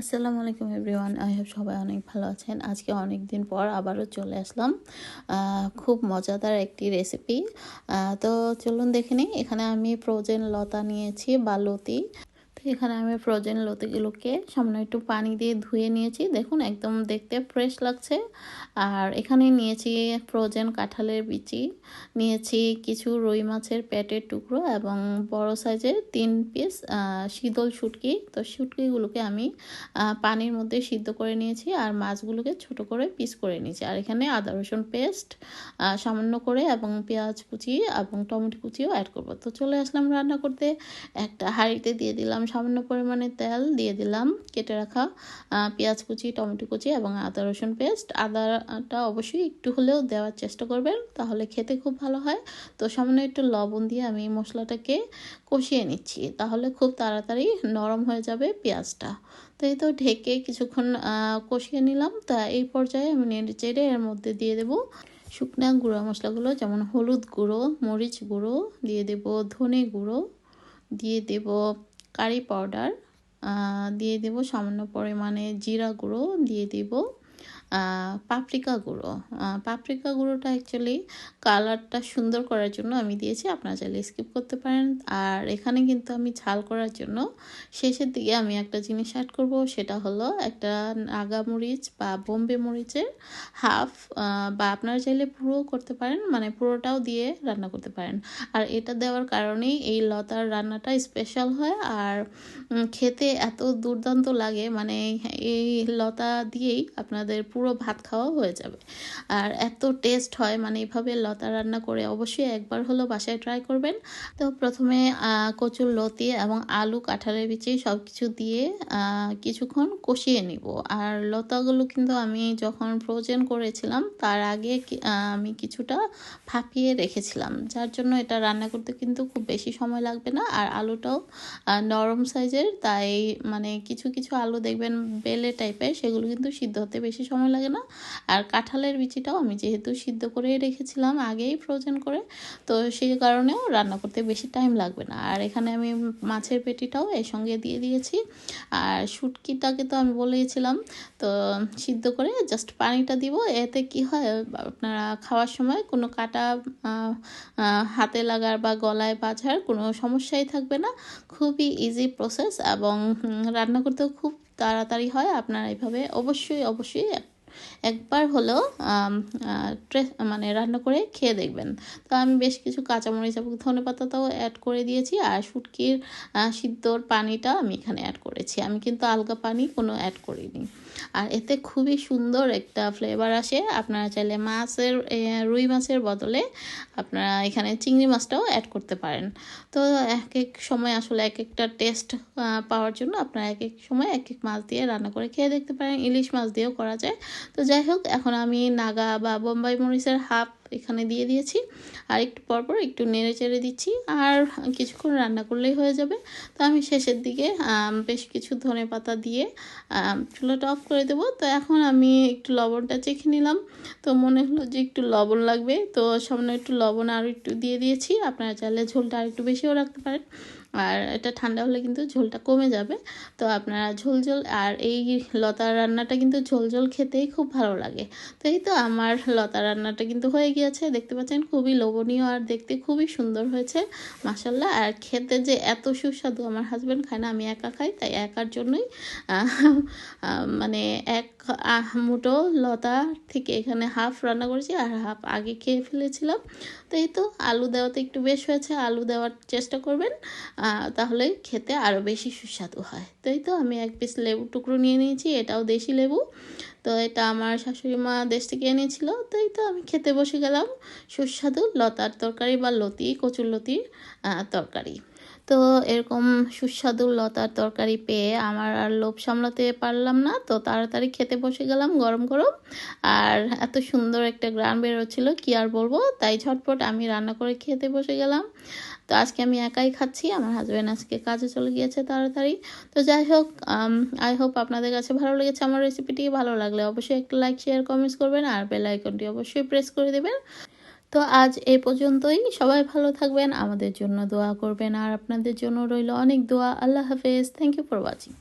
আসসালামু আলাইকুম everyone, I have সবাই অনেক ভালো আছেন। আজকে অনেক দিন পর আবারও চলে আসলাম খুব মজাদার একটি রেসিপি তো চলুন দেখে এখানে আমি ফ্রোজেন লতা নিয়েছি বা লতি তো এখানে আমি ফ্রোজেন লতিগুলোকে সামনে একটু পানি দিয়ে ধুয়ে নিয়েছি। দেখুন, একদম দেখতে ফ্রেশ লাগছে। আর এখানে নিয়েছি ফ্রোজেন কাঁঠালের বিচি, নিয়েছি কিছু রুই মাছের পেটের টুকরো এবং বড় সাইজের তিন পিস শীতল শুটকি। তো শুটকিগুলোকে আমি পানির মধ্যে সিদ্ধ করে নিয়েছি আর মাছগুলোকে ছোট করে পিস করে নিয়েছি। আর এখানে আদা, রসুন পেস্ট সামান্য করে এবং পেঁয়াজ কুচি এবং টমেটো কুচিও অ্যাড করব। তো চলে আসলাম রান্না করতে। একটা হাঁড়িতে দিয়ে দিলাম সামান্য পরিমাণে তেল দিয়ে দিলাম, কেটে রাখা পেঁয়াজ কুচি, টমেটো কুচি এবং আদা, রসুন পেস্ট। আদাটা অবশ্যই একটু হলেও দেওয়ার চেষ্টা করবেন, তাহলে খেতে খুব ভালো হয়। তো সামান্য একটু লবণ দিয়ে আমি মশলাটাকে কষিয়ে নিচ্ছি, তাহলে খুব তাড়াতাড়ি নরম হয়ে যাবে পেঁয়াজটা। তো এই তো ঢেকে কিছুক্ষণ কষিয়ে নিলাম। তা এই পর্যায়ে আমি নেড়ে চেড়ে এর মধ্যে দিয়ে দেবো শুকনা গুঁড়ো মশলাগুলো, যেমন হলুদ গুঁড়ো, মরিচ গুঁড়ো, দিয়ে দেব ধনে গুঁড়ো, দিয়ে দেব কারি পাউডার দিয়ে দেব সামান্য পরিমাণে জিরা গুঁড়ো দিয়ে দেব পাপরিকা গুঁড়ো। পাপরিকা গুঁড়োটা অ্যাকচুয়ালি কালারটা সুন্দর করার জন্য আমি দিয়েছি, আপনারা চাইলে স্কিপ করতে পারেন। আর এখানে কিন্তু আমি ঝাল করার জন্য শেষের দিকে আমি একটা জিনিস অ্যাড করব, সেটা হলো একটা নাগা মরিচ বা বোম্বে মরিচের হাফ বা আপনারা চাইলে পুরো করতে পারেন মানে পুরোটাও দিয়ে রান্না করতে পারেন। আর এটা দেওয়ার কারণেই এই লতার রান্নাটা স্পেশাল হয়। আর খেতে এত দুর্দান্ত লাগে মানে এই লতা দিয়েই আপনাদের পুরো ভাত খাওয়া হয়ে যাবে। আর এত টেস্ট হয় মানে এইভাবে লতা রান্না করে অবশ্যই একবার হলো বাসায় ট্রাই করবেন। তো প্রথমে কচুর লতি এবং আলু, কাঁঠালের বিচি সব কিছু দিয়ে কিছুক্ষণ কষিয়ে নিব। আর লতাগুলো কিন্তু আমি যখন ফ্রোজেন করেছিলাম, তার আগে আমি কিছুটা ফাঁপিয়ে রেখেছিলাম, যার জন্য এটা রান্না করতে কিন্তু খুব বেশি সময় লাগবে না। আর আলুটাও নরম সাইজের তাই মানে কিছু কিছু আলু দেখবেন বেলে টাইপের সেগুলো কিন্তু সিদ্ধ হতে বেশি সময় সময় লাগে না। আর কাঁঠালের বিচিটাও আমি যেহেতু সিদ্ধ করে রেখেছিলাম আগেই ফ্রোজেন করে, তো সেই কারণেও রান্না করতে বেশি টাইম লাগবে না। আর এখানে আমি মাছের পেটিটাও এর সঙ্গে দিয়ে দিয়েছি। আর শুটকিটাকে তো আমি বলেছিলাম তো সিদ্ধ করে জাস্ট পানিটা দিব। এতে কি হয়, আপনারা খাওয়ার সময় কোনো কাটা হাতে লাগার বা গলায় বাঁধার কোনো সমস্যাই থাকবে না। খুবই ইজি প্রসেস এবং রান্না করতেও খুব তাড়াতাড়ি হয়। আপনারা এইভাবে অবশ্যই অবশ্যই একবার হলেও মানে রান্না করে খেয়ে দেখবেন। তো আমি বেশ কিছু কাঁচামরিচ এবং ধনে পাতাটাও অ্যাড করে দিয়েছি আর শুটকির সিদ্ধর পানিটা আমি এখানে অ্যাড করেছি। আমি কিন্তু আলগা পানি কোনো অ্যাড করিনি। আর এতে খুবই সুন্দর একটা ফ্লেভার আসে। আপনারা চাইলে মাছের রুই মাছের বদলে আপনারা এখানে চিংড়ি মাছটাও অ্যাড করতে পারেন। তো এক এক সময় আসলে এক একটা টেস্ট পাওয়ার জন্য আপনারা এক এক সময় এক এক মাছ দিয়ে রান্না করে খেয়ে দেখতে পারেন। ইলিশ মাছ দিয়েও করা যায়। তো যাই হোক, এখন আমি নাগা বা বোম্বাই মরিচের হাফ এখানে দিয়ে দিয়েছি। আর একটু পরপর একটু নেড়ে চেড়ে দিচ্ছি। আর কিছুক্ষণ রান্না করলেই হয়ে যাবে। তো আমি শেষের দিকে বেশ কিছু ধনে পাতা দিয়ে চুলাটা অফ করে দেবো। তো এখন আমি একটু লবণটা চেখে নিলাম। তো মনে হলো যে একটু লবণ লাগবে। তো সামনে একটু লবণ আর একটু দিয়ে দিয়েছি। আপনারা চাইলে ঝোলটা আর একটু বেশিও রাখতে পারেন। আর এটা ঠান্ডা হলে কিন্তু ঝোলটা কমে যাবে। তো আপনারা ঝোল ঝোল আর এই লতা রান্নাটা কিন্তু ঝোল ঝোল খেতেই খুব ভালো লাগে। তো এই তো আমার লতা রান্নাটা কিন্তু হয়ে গিয়েছে। দেখতে পাচ্ছেন খুবই লোভনীয় আর দেখতে খুবই সুন্দর হয়েছে মাসাল্লাহ আর খেতে যে এত সুস্বাদু আমার হাজব্যান্ড খায় না, আমি একা খাই, তাই একার জন্যই মানে এক মুঠো লতা থেকে এখানে হাফ রান্না করেছি আর হাফ আগে খেয়ে ফেলেছিলাম। তো এই তো আলু দেওয়াতে একটু বেশ হয়েছে, আলু দেওয়ার চেষ্টা করবেন। তাহলে খেতে আরও বেশি সুস্বাদু হয়। তাই তো? আমি এক পিস লেবু টুকরো নিয়ে নিয়েছি, এটাও দেশি লেবু। তো এটা আমার শাশুড়ি মা দেশ থেকে এনেছিল, তাই তো আমি খেতে বসে গেলাম। সুস্বাদু লতার তরকারি বা লতি, কচুর লতির তরকারি। তো এরকম সুস্বাদু লতার তরকারি পেয়ে আমার আর লোভ সামলাতে পারলাম না। তো তাড়াতাড়ি খেতে বসে গেলাম গরম গরম। আর এত সুন্দর একটা গ্রান বেরোচ্ছিল, কি আর বলব? তাই ঝটপট আমি রান্না করে খেতে বসে গেলাম। তো আজকে আমি একাই খাচ্ছি, আমার হাজব্যান্ড আজকে কাজে চলে গিয়েছে তাড়াতাড়ি। তো যাই হোক আই হোপ আপনাদের কাছে ভালো লেগেছে আমার রেসিপিটি ভালো লাগলে অবশ্যই একটা লাইক শেয়ার কমেন্টস করবেন। আর বেল আইকনটি অবশ্যই প্রেস করে দেবেন। তো আজ এ পর্যন্তই। সবাই ভালো থাকবেন, আমাদের জন্য দোয়া করবেন, আর আপনাদের জন্য রইল অনেক দোয়া। আল্লাহ হাফেজ। Thank you for watching